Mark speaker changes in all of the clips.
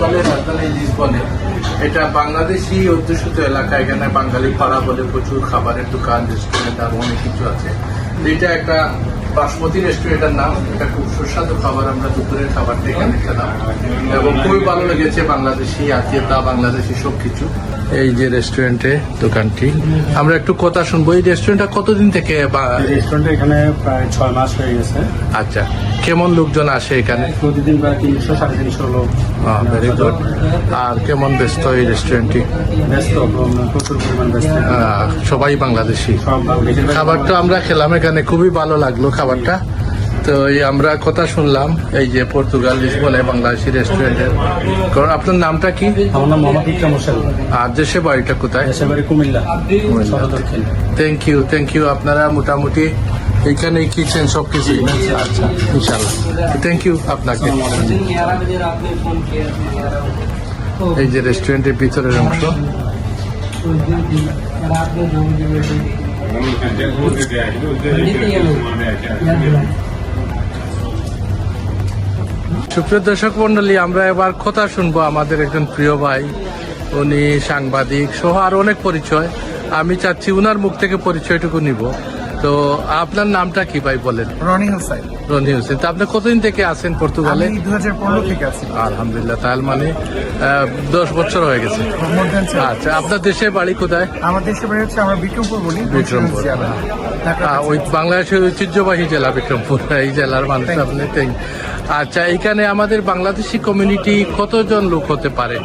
Speaker 1: পর্তুগালের রাজধানী লিসবনে এটা বাংলাদেশি অধ্যুষিত এলাকা, এখানে বাঙালি পাড়া বলে প্রচুর খাবারের দোকান রেস্টুরেন্ট আরও অনেক কিছু আছে। এটা একটা বাসমতি রেস্টুরেন্টের নাম এটা খুব সুস্বাদু খাবার আমরা দুপুরের খাবারটা এখানে খেলাম। এবং খুবই ভালো লেগেছে বাংলাদেশি আত্মীয়তা বাংলাদেশি সব কিছু। এই যে রেস্টুরেন্টে দোকানটি। আমরা একটু কথা শুনব। এই রেস্টুরেন্টটা কতদিন থেকে বা-
Speaker 2: রেস্টুরেন্ট এখানে প্রায় ছয় মাস হয়ে গেছে।
Speaker 1: আচ্ছা কেমন লোকজন আসে এখানে?
Speaker 2: প্রতিদিন প্রায় তিনশো সাড়ে তিনশো লোক।
Speaker 1: ভেরি গুড আর কেমন ব্যস্ত এই রেস্টুরেন্টটি
Speaker 2: ব্যস্ত প্রচুর পরিমাণ ব্যস্ত।
Speaker 1: সবাই বাংলাদেশি। খাবারটা আমরা খেলাম এখানে খুবই ভালো লাগল। খাবারটা। তো এই আমরা কথা শুনলাম এই যে পর্তুগাল লিসবনে বাংলাদেশি রেস্টুরেন্টের কারণ আপনার নামটা কি?
Speaker 2: আমার নাম মোহাম্মদ ইকরাম হোসেন।
Speaker 1: আর দেশে বাড়িটা কোথায়?
Speaker 2: দেশের বাড়ি Comilla.
Speaker 1: Thank you thank you আপনারা মোটামুটি এইখানে কিচেন সব কিছু আচ্ছা। ইনশাল্লাহ থ্যাংক ইউ আপনাকে। এই যে রেস্টুরেন্টের ভিতরের অংশ। সুপ্রিয় দর্শক মন্ডলী আমরা এবার কথা শুনব আমাদের একজন প্রিয় ভাই। উনি সাংবাদিক, সহ আর অনেক পরিচয়। আমি চাচ্ছি উনার মুখ থেকে পরিচয়টুকু নিব। তো আপনার নামটা কি ভাই বলেন?
Speaker 3: রনি হোসেন।
Speaker 1: রনি হোসেন। তো আপনি কতদিন থেকে আছেন পর্তুগালে?
Speaker 3: দু হাজার পনেরো থেকে আছি।
Speaker 1: আলহামদুলিল্লাহ তাহলে মানে দশ বছর হয়ে গেছে। আচ্ছা আপনার দেশে বাড়ি কোথায়?
Speaker 3: আমার দেশে বাড়ি হচ্ছে আমরা বিক্রমপুর বলি
Speaker 1: বিক্রমপুর। আহ, ওই বাংলাদেশের ঐতিহ্যবাহী জেলা বিক্রমপুর। এই জেলার মানুষ আপনি আচ্ছা এখানে আমাদের বাংলাদেশি কমিউনিটি কতজন লোক হতে পারে?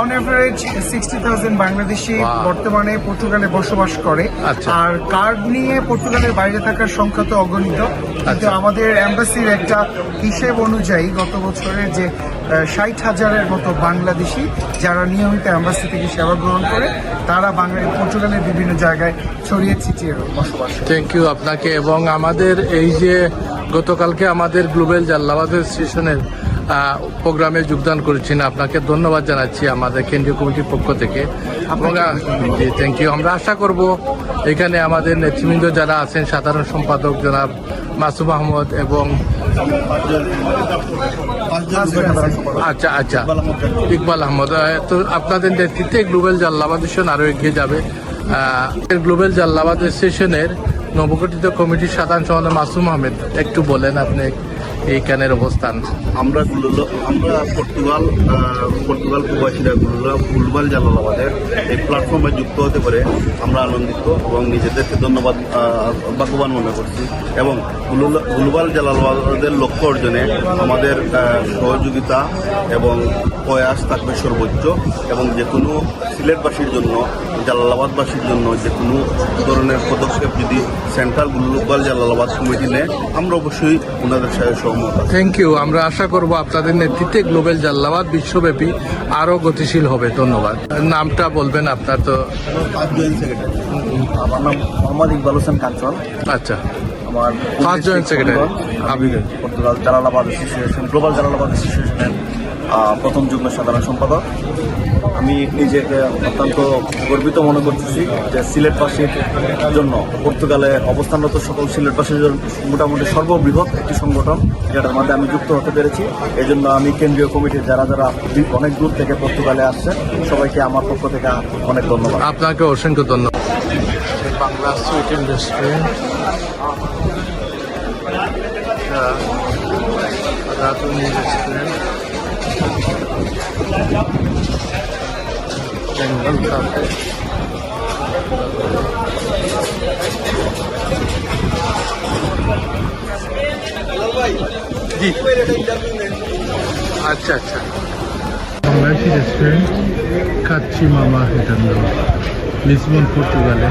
Speaker 3: On average sixty thousand Bangladeshi বর্তমানে পর্তুগালে বসবাস করে।
Speaker 1: আচ্ছা।
Speaker 3: আর কার্ড নিয়ে পর্তুগালের বাইরে থাকার সংখ্যা তো অগণিত। কিন্তু
Speaker 1: আচ্ছা।
Speaker 3: আমাদের এম্বাসির একটা হিসেব অনুযায়ী গত বছরের যে ষাট হাজারের মতো বাংলাদেশি যারা নিয়মিত এম্বাসি থেকে সেবা গ্রহণ করে তারা বাংলা পর্তুগালের বিভিন্ন জায়গায় ছড়িয়ে ছিটিয়ে বসবাস
Speaker 1: থ্যাংক ইউ আপনাকে। এবং আমাদের এই যে গতকালকে আমাদের গ্লোবাল জাল্লাবাদের স্টেশনের প্রোগ্রামে যোগদান করেছেন। আপনাকে ধন্যবাদ জানাচ্ছি আমাদের কেন্দ্রীয় কমিটির পক্ষ থেকে। থ্যাংক ইউ আমরা আশা করব এখানে আমাদের নেতৃবৃন্দ যারা আছেন সাধারণ সম্পাদক জনাব মাসুম আহমদ এবং আচ্ছা আচ্ছা ইকবাল আহমদ। তো আপনাদের নেতৃত্বে গ্লোবাল জাল্লাবাদ স্টেশন আরও এগিয়ে যাবে। গ্লোবাল জাল্লাবাদ স্টেশনের নবগঠিত কমিটির সাধারণ সম্পাদক মাসুম আহমেদ একটু বলেন আপনি এইখানের অবস্থান।
Speaker 4: আমরা গুলো আমরা পর্তুগাল পর্তুগাল প্রবাসীরা গুলো গ্লোবাল জালালাবাদের এই প্ল্যাটফর্মে যুক্ত হতে পারে আমরা আনন্দিত এবং নিজেদেরকে ধন্যবাদ ভাগ্যবান মনে করছি। এবং গুলবাল জালালাবাদের লক্ষ্য অর্জনে আমাদের সহযোগিতা এবং প্রয়াস থাকবে সর্বোচ্চ এবং যে কোনো সিলেটবাসীর জন্য, জালালাবাদবাসীর জন্য যে কোনো ধরনের পদক্ষেপ যদি সেন্ট্রাল গ্লোবাল জালালাবাদ কমিটি নেয়, আমরা অবশ্যই ওনাদের সাথে
Speaker 1: থ্যাংক ইউ আমরা আশা করব আপনাদের নেতৃত্বে গ্লোবাল জাল্লাবাদ বিশ্বব্যাপী আরও গতিশীল হবে। ধন্যবাদ। নামটা বলবেন আপনার তো।
Speaker 4: জয়েন্ট সেক্রেটারি
Speaker 2: আমার নাম মোহাম্মদ ইকবাল হোসেন কাঞ্চন।
Speaker 4: আচ্ছা।
Speaker 2: আমার
Speaker 1: First joint secretary,
Speaker 2: আমি Portugal Jalalabad association global Jalalabad অ্যাসোসিয়েশনের প্রথম যুগ্ম সাধারণ সম্পাদক। আমি নিজেকে অত্যন্ত গর্বিত মনে করতেছি যে সিলেটবাসীর জন্য পর্তুগালে অবস্থানরত সকল সিলেটবাসীর জন্য মোটামুটি সর্ববৃহৎ একটি সংগঠন যেটার মধ্যে আমি যুক্ত হতে পেরেছি। এই জন্য আমি কেন্দ্রীয় কমিটির যারা যারা অনেক দূর থেকে পর্তুগালে আসছে সবাইকে আমার পক্ষ থেকে অনেক ধন্যবাদ।
Speaker 1: আপনাকে অসংখ্য ধন্যবাদ। বাংলা সুইট রাতুনি রেস্টুরেন্ট বেঙ্গল কাফে জি আচ্ছা আচ্ছা বাংলাদেশি রেস্টুরেন্ট কাচ্চি মামা এটার নাম লিসবন পর্তুগালে